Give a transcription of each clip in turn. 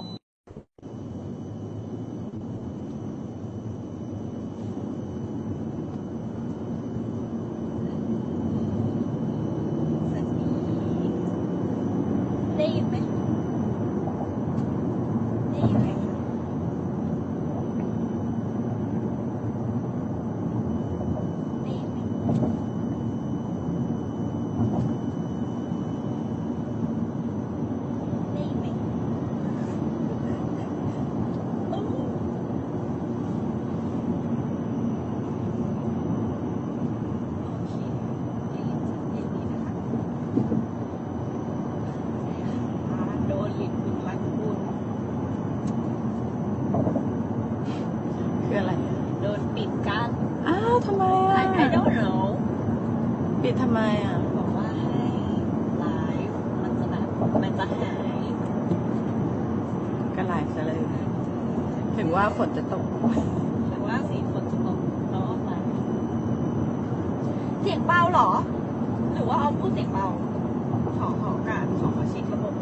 司机，你有没？ ว่าฝนจะตก แต่ว่าสีฝนจะตกเราออกมาเสียงเบาหรอ หรือว่าเอาพูดเสียงเบา ขอขอการขอขอเช็คระบบ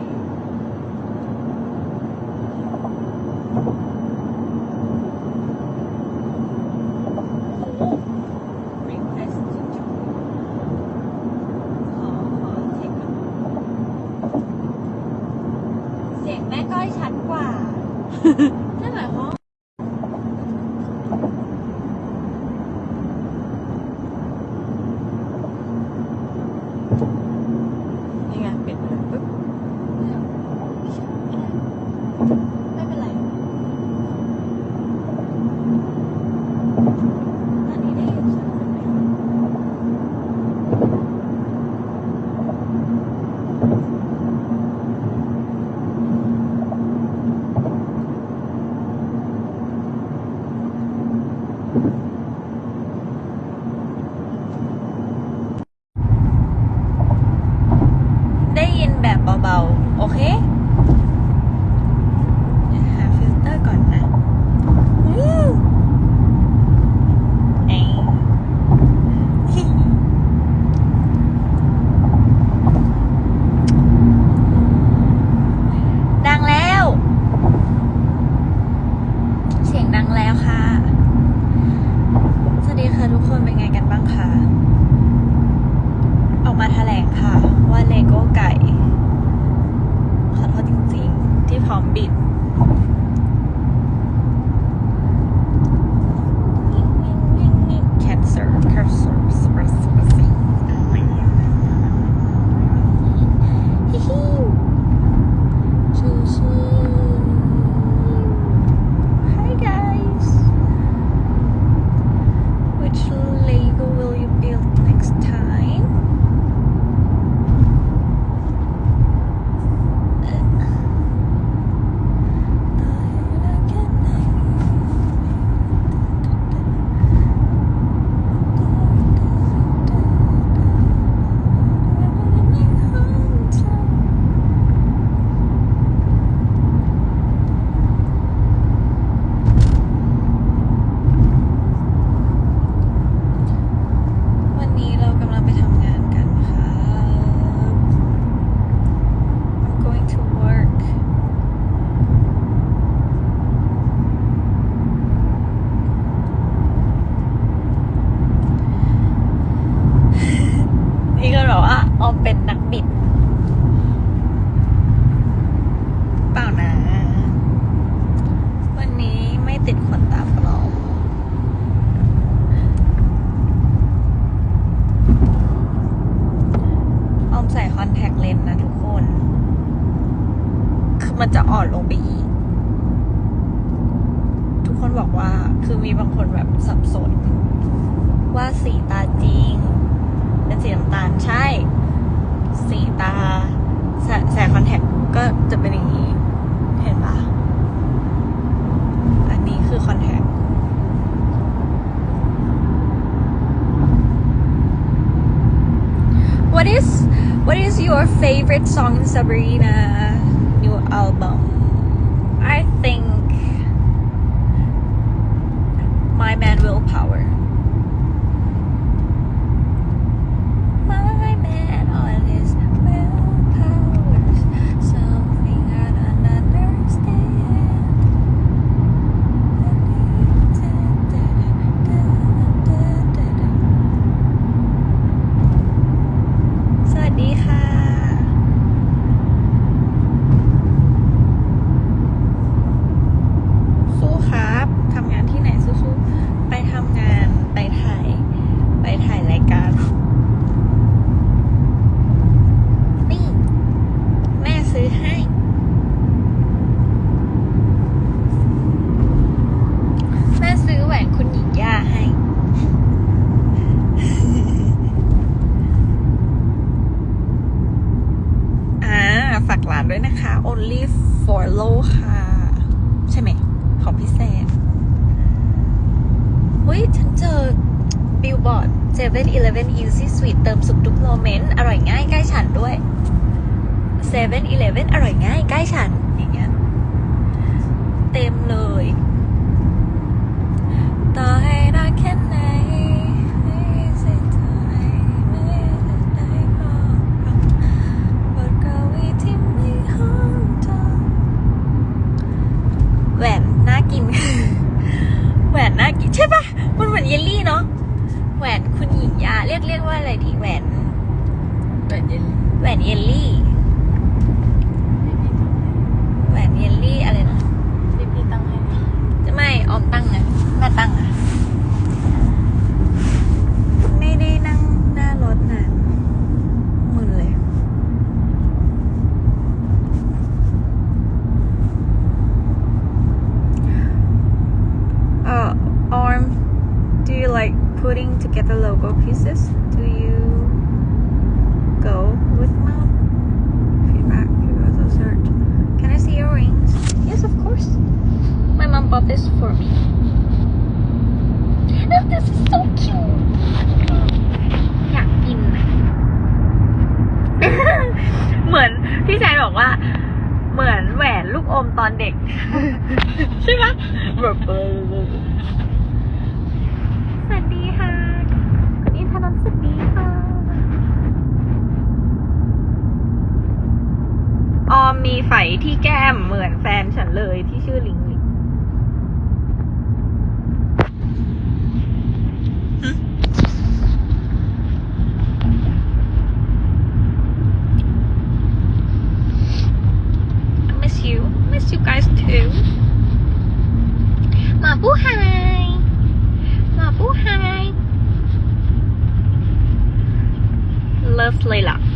อนลงไปอีก ทุกคนบอกว่าคือมีบางคนแบบสับสน ว่าสีตาจริง เป็นสีน้ำตาลใช่ สีตาแสแงคอนแทคก็จะเป็นอย่างนี้ เห็นปะอันนี้คือคอนแทค what is what is your favorite song in Sabrina new album Manuel อร่อยง่าย ใกล้ฉันอย่างเงี้ยเต็มเลย ต่อให้รักแค่ไหนแหวนน่ากิน แหวนน่ากิน ใช่ปะมันเหมือนเยลลี่เนาะแหวนคุณหญิงยา เรียกเรียกว่าอะไรดีแหวนแหวนเยลลี่แหวนเยลลี่ มีไฝที่แก้มเหมือนแฟนฉันเลยที่ชื่อลิงลิงหมาผู้หายหมาผู้หาย love เลยล่ะ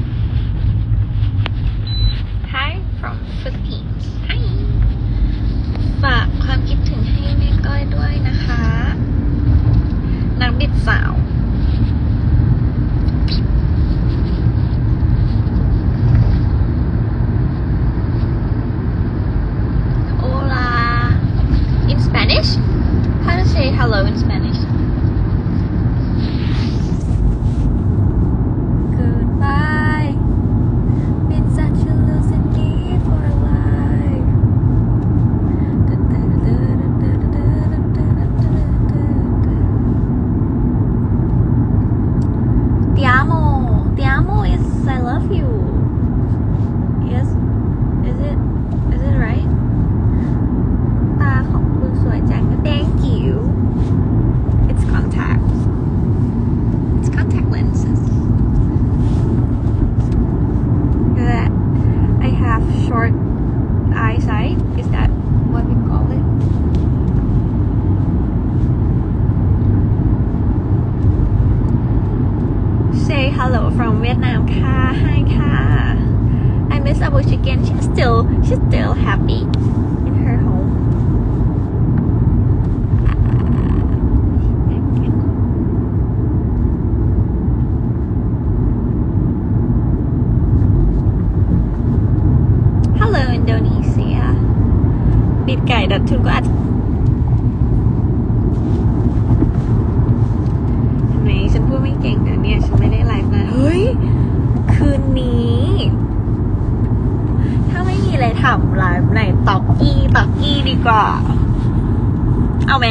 ดีกว่าเอาไหม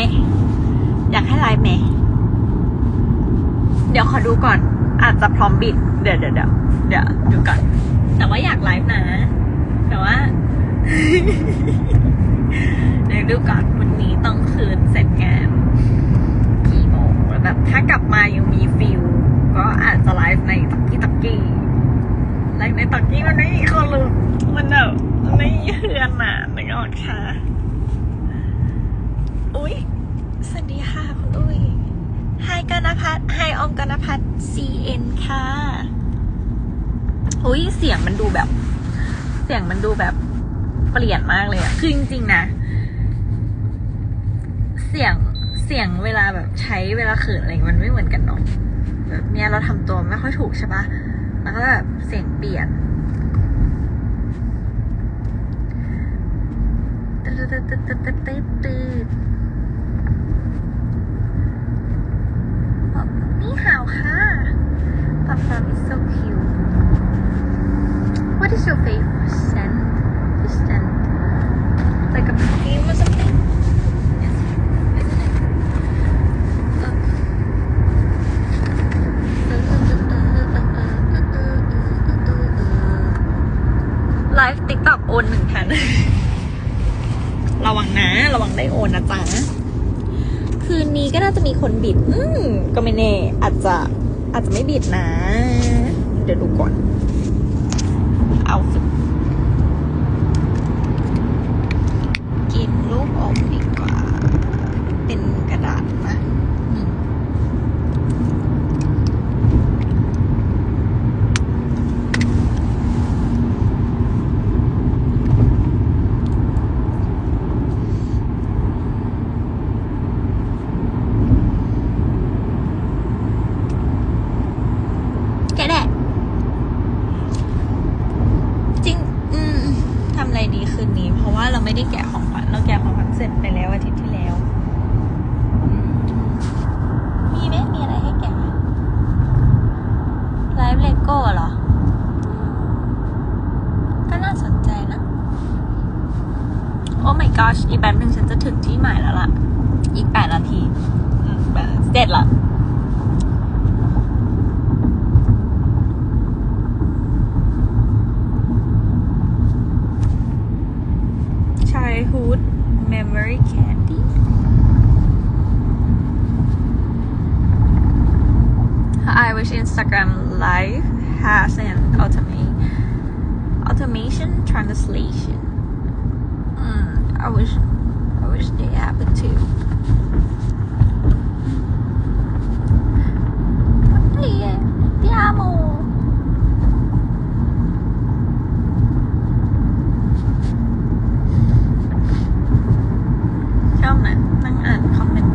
อยากให้ไลฟ์ไหม เดี๋ยวขอดูก่อน อาจจะพร้อมบิด เดี๋ยวเดี๋ยวเดี๋ยวเดี๋ยวดูก่อน แต่ว่าอยากไลฟ์นะ แต่ว่า เดี๋ยวดูก่อนวันนี้ต้องคืนเสร็จงานกี่โมงแล้วแบบถ้ากลับมายังมีฟิลก็อาจจะไลฟ์ในตักกี้ตักกี้ไลฟ์ในตักกี้มันไม่มีคนรู้มันแบบไม่เฮือนอะ อุ้ยสวัสดีค่ะคุณอุ้ยไฮกนพัฒน์ไฮออมกนพัฒน์ CN ค่ะอุ้ยเสียงมันดูแบบ เสียงมันดูแบบเปลี่ยนมากเลยอะคือจริงๆนะ เสียงเสียงเวลาแบบใช้เวลาเขินอะไรอย่างเงี้ยมันไม่เหมือนกันเนาะแบบเนี้ยเราทำตัวไม่ค่อยถูกใช่ปะแล้วก็แบบเสียงเปลี่ยนตึ๊ดตึ๊ดตึ๊ดตึ๊ดตึ๊ดตึ๊ดตึ๊ดนี่หาวค่ะปับปับ is so cute What's your favorite scent this scent like a perfume or something Yes, isn't it? Uh, ไลฟ์ติ๊กต็อกโอนหนึ่งพันระวังนะ ระวังได้โอนนะจ๊ะ คืนนี้ก็น่าจะมีคนบิด อืมก็ไม่แน่ อาจจะอาจจะไม่บิดนะ เดี๋ยวดูก่อน เอาสิกินลูกอมดีกว่า เป็นกระดาษนะอืมแกะแดะจริง อืมทำอะไรดีคืนนี้ เพราะว่าเราไม่ได้แกะของขวัญเราแกะของขวัญเสร็จไปแล้วอาทิตย์ที่แล้วอืมมีไหมมีอะไรให้แกะไหมไลฟ์เลโก้เหรอ ก็น่าสนใจนะ โอ้ my gosh อีกแป๊บนึงฉันจะถึงที่หมายแล้วล่ะ อีกแปดนาทีอืมแปดเสร็จละ childhood memory candy I wish Instagram Live has an automa- automation translation. Mm, I wish I wish they have it too. Yeah, ti amo. ชอบนะนั่งอ่านคอมเมนต์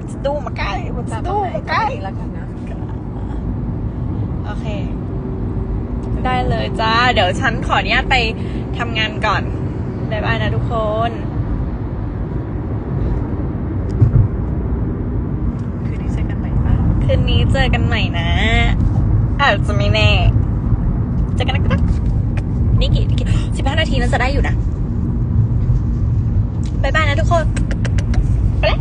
ดจะดูมาใกล้วัดจะดูมาใกล้แล้วกันนะ โอเค ได้เลยจ้า เดี๋ยวฉันขออนุญาตไปทำงานก่อนบ๊ายบายนะทุกคนคืนนี้เจอกันใหม่ป่ะคืนนี้เจอกันใหม่นะ อาจจะไม่แน่ เจอกันนะครับนี่กี่กี่สิบห้านาทีนั้นจะได้อยู่นะ บ๊ายบายนะทุกคน ไปแล้ว